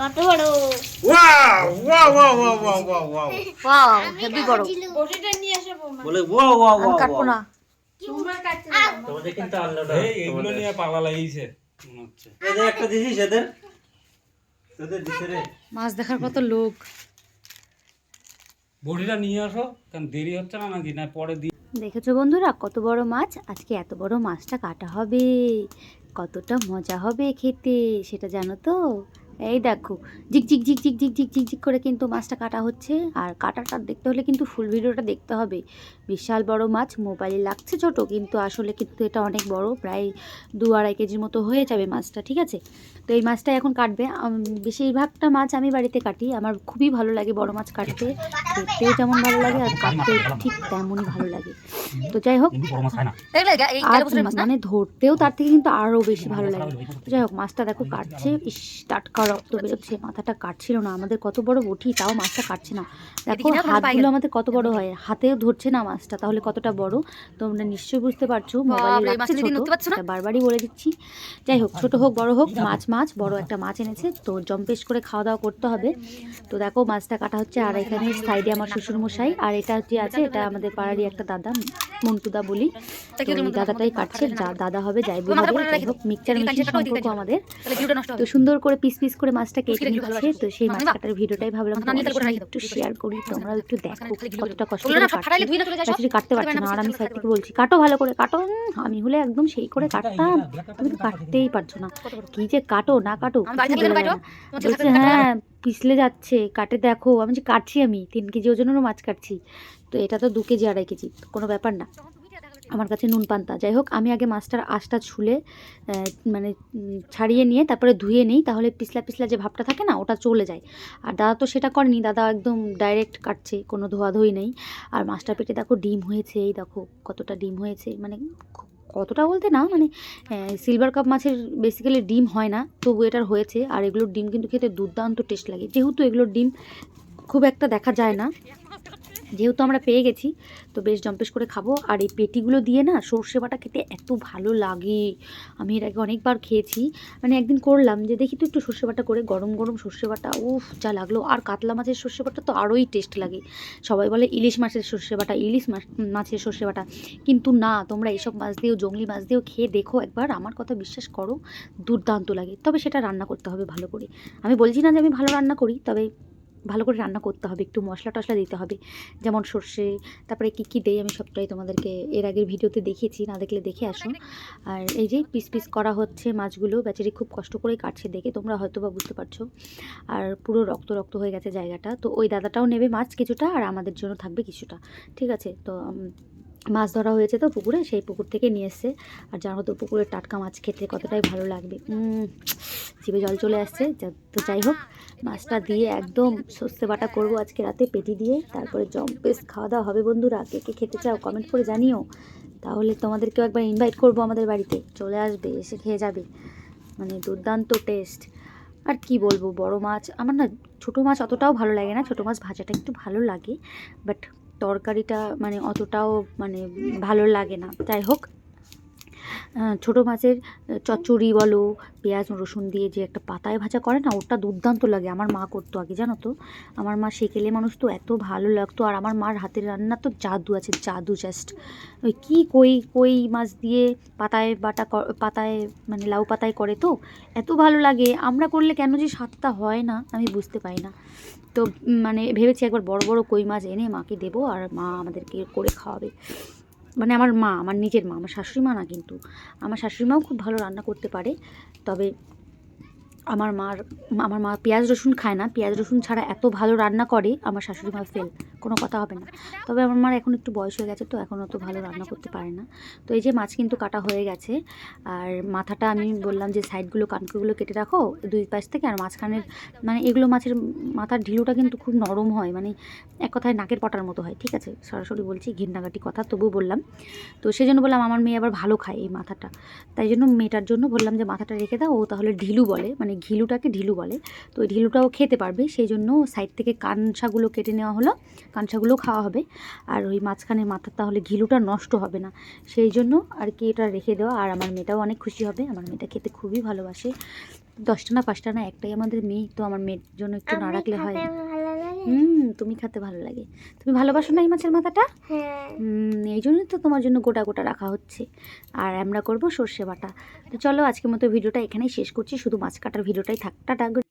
কত বড়? Wow wow wow wow wow wow wow wow heavy বড়। বটিটা নিয়ে বৌমা। বলে ওয়াও ওয়াও আমি ওয়াও কাটবো না। তোমার তোমাদের কিন্তু আল্লাহটা এই এগুলো নিয়ে পাগলা লাগিয়েছে মনে হচ্ছে। এদের একটা দিছিস এদের? তোদের দিছে রে। মাছ দেখার কত লোক। বড়িটা নিয়ে আসো কারণ দেরি হচ্ছে না নাকি? না পরে দিয়ে দেখেছ বন্ধুরা কত বড় মাছ? আজকে এত বড় মাছটা কাটা হবে। কতটা মজা হবে খেতে সেটা জানো তো? এই দেখো ঝিকঝিক ঝিকঝিক ঝিক ঝিকঝিক করে কিন্তু মাছটা কাটা হচ্ছে। আর কাটাটা দেখতে হলে কিন্তু ফুল ভিডিওটা দেখতে হবে। বিশাল বড় মাছ, মোবাইলে লাগছে ছোট, কিন্তু আসলে কিন্তু এটা অনেক বড়, প্রায় দু আড়াই কেজির মতো হয়ে যাবে মাছটা, ঠিক আছে? তো এই মাছটা এখন কাটবে। বেশিরভাগটা মাছ আমি বাড়িতে কাটি। আমার খুবই ভালো লাগে বড় মাছ কাটতে। দেখতেও যেমন ভালো লাগে আর কাটতে ঠিক তেমনই ভালো লাগে। তো যাই হোক মানে ধরতেও তার থেকে কিন্তু আরও বেশি ভালো লাগে। তো যাই হোক মাছটা দেখো কাটছে। ইস টাটকা রক্ত বেরোচ্ছে মাথাটা কাটছিল না। আমাদের কত বড় বটি তাও মাছটা কাটছে না। দেখো হাতগুলো আমাদের কত বড় হয়। হাতেও ধরছে না মাছটা তাহলে কতটা বড়? তোমরা নিশ্চয়ই বুঝতে পারছ মোবাইলে বারবারই বলে দিচ্ছি। যাই হোক ছোট হোক বড় হোক মাছ মাছ বড় একটা মাছ এনেছে। তো জম্পেশ করে খাওয়া দাওয়া করতে হবে। তো দেখো মাছটা কাটা হচ্ছে। আর এখানে সাইডে আমার শ্বশুর মশাই আর এটা যে আছে এটা আমাদের পাড়ারই একটা দাদা। মন্টুদা বলি। দাদাটাই কাটছে যা- দাদা হবে যাই বলে। হবে যাই হোক মিক্সচার মিক্সি সম্পর্ক আমাদের। তো সুন্দর করে পিস পিস করে মাছটা কেটে নিচ্ছে তো সেই মাছ কাটার ভিডিওটাই ভাবলাম একটু শেয়ার করি তোমরা একটু দেখো কতটা কষ্ট করে কাটছি কাটতে পারছি না আর আমি সাইড থেকে বলছি। কাটো ভালো করে কাটো আমি হলে একদম সেই করে কাটতাম। তুমি তো কাটতেই পারছ না। কি যে কাটো না কাটো। বলছে হ্যাঁ পিছলে যাচ্ছে, কাটে দেখো, আমি যে কাটছি আমি, তিন কেজি ওজনেরও মাছ কাটছি। তো এটা তো দু কেজি আড়াই কেজি, কোনো ব্যাপার না। আমার কাছে নুন পান্তা। যাই হোক, আমি আগে মাছটার আঁশটা ছুলে মানে ছাড়িয়ে নিয়ে তারপরে ধুয়ে নিই, তাহলে পিছলা পিছলা যে ভাবটা থাকে না, ওটা চলে যায়। আর দাদা তো সেটা করেনি, দাদা একদম ডাইরেক্ট কাটছে, কোনো ধোয়াধুয়ি নেই। আর মাছটার পেটে দেখো ডিম হয়েছে, এই দেখো কতটা ডিম হয়েছে মানে ক- কতটা বলতে না? মানে সিলভার কাপ মাছের বেসিক্যালি ডিম হয় না, তবু এটার হয়েছে। আর এগুলোর ডিম কিন্তু খেতে দুর্দান্ত টেস্ট লাগে। যেহেতু এগুলোর ডিম খুব একটা দেখা যায় না। যেহেতু আমরা পেয়ে গেছি, তো বেশ জম্পেশ করে খাব। আর এই পেটিগুলো দিয়ে না সর্ষে বাটা খেতে এত ভালো লাগে। আমি এর আগে অনেকবার খেয়েছি। মানে একদিন করলাম যে দেখি তো একটু সর্ষে বাটা করে গরম গরম সর্ষে বাটা, উফ, যা লাগল। আর কাতলা মাছের সর্ষে বাটা তো আরোই টেস্ট লাগে। সবাই বলে ইলিশ মাছের সর্ষে বাটা, ইলিশ মাছের সর্ষে বাটা। কিন্তু না, তোমরা এসব মাছ দিয়েও, জংলি মাছ দিয়েও খেয়ে দেখো একবার। আমার কথা বিশ্বাস করো, দুর্দান্ত লাগে। তবে সেটা রান্না করতে হবে ভালো করে। আমি বলছি না যে আমি ভালো রান্না করি, তবে ভালো করে রান্না করতে হবে, একটু মশলা টশলা দিতে হবে। যেমন সর্ষে, তারপরে কী কী দেই আমি সবটাই তোমাদেরকে এর আগের ভিডিওতে দেখিয়েছি, না দেখলে দেখে আসো। আর এই যে পিস পিস করা হচ্ছে মাছগুলো, বেচারি খুব কষ্ট করে কাটছে দেখে, তোমরা হয়তো বা বুঝতে পারছ। আর পুরো রক্ত রক্ত হয়ে গেছে জায়গাটা। তো ওই দাদাটাও নেবে মাছ কিছুটা, আর আমাদের জন্য থাকবে কিছুটা। ঠিক আছে? তো মাছ ধরা হয়েছে তো পুকুরে, সেই পুকুর থেকে নিয়ে এসছে। আর জানো তো পুকুরের টাটকা মাছ খেতে কতটাই ভালো লাগবে। জিভে জল চলে আসছে তো যাই হোক, মাছটা দিয়ে একদম সর্ষে বাটা করব আজকে রাতে পেটি দিয়ে। তারপরে জম বেশ খাওয়া দাওয়া হবে বন্ধুরা, কে কে খেতে চাও কমেন্ট করে জানিও। তাহলে তোমাদেরকেও একবার ইনভাইট করব আমাদের বাড়িতে। চলে আসবে, এসে খেয়ে যাবে। মানে দুর্দান্ত টেস্ট আর কি বলব, বড় মাছ আমার না ছোটো মাছ অতটাও ভালো লাগে না। ছোটো মাছ ভাজাটা একটু ভালো লাগে বাট তরকারিটা মানে অতটাও মানে ভালো লাগে না। যাই হোক ছোটো মাছের চচ্চড়ি বলো, পেঁয়াজ, রসুন দিয়ে যে একটা পাতায় ভাজা করে না, ওটা দুর্দান্ত লাগে। আমার মা করতো আগে, জানো তো? আমার মা সেকেলে মানুষ তো এত ভালো লাগতো। আর আমার মার হাতের রান্না তো জাদু আছে, জাদু জাস্ট ওই কী কই কই মাছ দিয়ে পাতায় বাটা পাতায় মানে লাউ পাতায় করে তো? এত ভালো লাগে। আমরা করলে কেন যে স্বাদটা হয় না, আমি বুঝতে পারি না। তো মানে ভেবেছি একবার বড় বড় কই মাছ এনে মাকে দেবো, আর মা আমাদেরকে করে খাওয়াবে। মানে আমার মা, আমার নিজের মা, আমার শাশুড়ি মা না কিন্তু। আমার শাশুড়ি মাও খুব ভালো রান্না করতে পারে, তবে আমার মার, আমার মা পেঁয়াজ রসুন খায় না। পেঁয়াজ রসুন ছাড়া এত ভালো রান্না করে আমার শাশুড়ি মা ফেল। কোনো কথা হবে না। তবে আমার মার এখন একটু বয়স হয়ে গেছে তো এখন অত ভালো রান্না করতে পারে না। তো এই যে মাছ কিন্তু কাটা হয়ে গেছে। আর মাথাটা আমি বললাম যে সাইডগুলো, কানকুগুলো কেটে রাখো। দুই পাশ থেকে আর মাঝখানের মানে এগুলো মাছের মাথার ঢিলুটা কিন্তু খুব নরম হয়। মানে এক কথায় নাকের পটার মতো হয়। ঠিক আছে? সরাসরি বলছি ঘিন্নাগাটি কথা তবুও বললাম। তো সেই জন্য বললাম আমার মেয়ে আবার ভালো খায় এই মাথাটা। তাই জন্য মেয়েটার জন্য বললাম যে মাথাটা রেখে দাও। ও তাহলে ঢিলু বলে মানে ঘিলুটাকে ঢিলু বলে। তো ওই ঢিলুটাও খেতে পারবে। সেই জন্য সাইড থেকে কানসাগুলো কেটে নেওয়া হলো। কানসাগুলো খাওয়া হবে। আর ওই মাঝখানে মাথার তাহলে ঘিলুটা নষ্ট হবে না। সেই জন্য আর কি এটা রেখে দেওয়া। আর আমার মেয়েটাও অনেক খুশি হবে। আমার মেয়েটা খেতে খুবই ভালোবাসে। দশটা না পাঁচটা না একটাই আমাদের মেয়ে। তো আমার মেয়ের জন্য একটু না রাখলে হয়। হুম তুমি খেতে ভালো লাগে। তুমি ভালোবাসো না এই মাছের মাথাটা? হ্যাঁ। হুম, এই জন্যই তো তোমার জন্য গোটা গোটা রাখা হচ্ছে। আর আমরা করব সর্ষে বাটা। তো চলো আজকের মতো ভিডিওটা এখানেই শেষ করছি। শুধু মাছ কাটার ভিডিওটাই থাক। টাটা